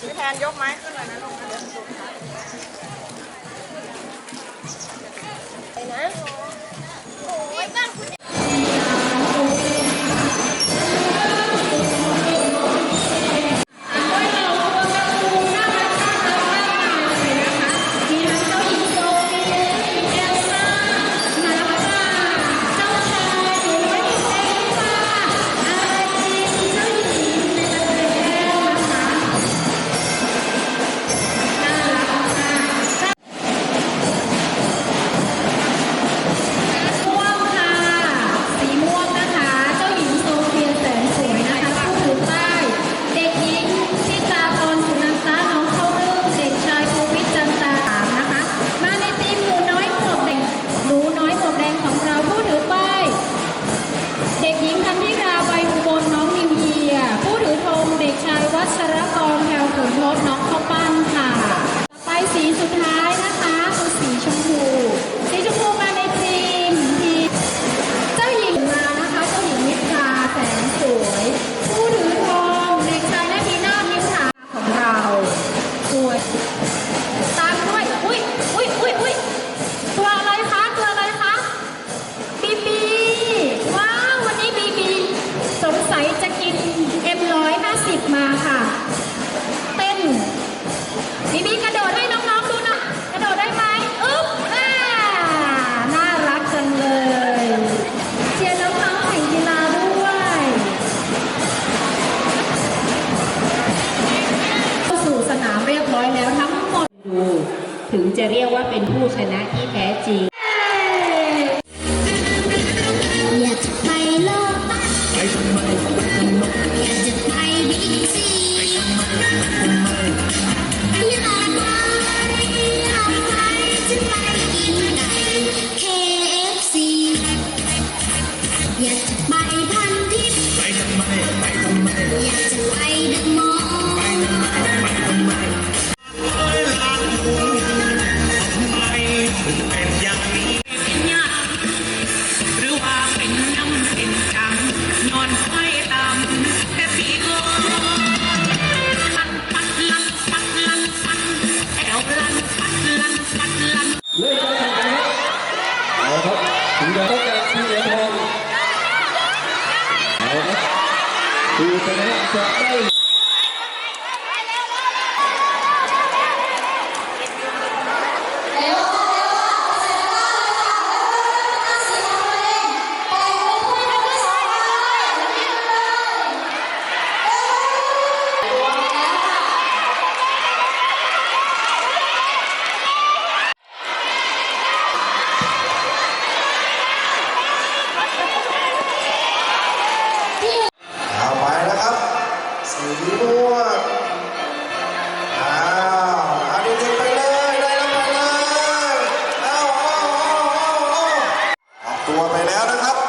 พี่แทนยกไม้ขึ้นเลยนะลูก จะเรียกว่าเป็นผู้ชนะที่แท้จริง Who's the next สีม่วอ้าวอด็กไปเลยได้แล้วไปเลยตัวไปแล้วนะครับ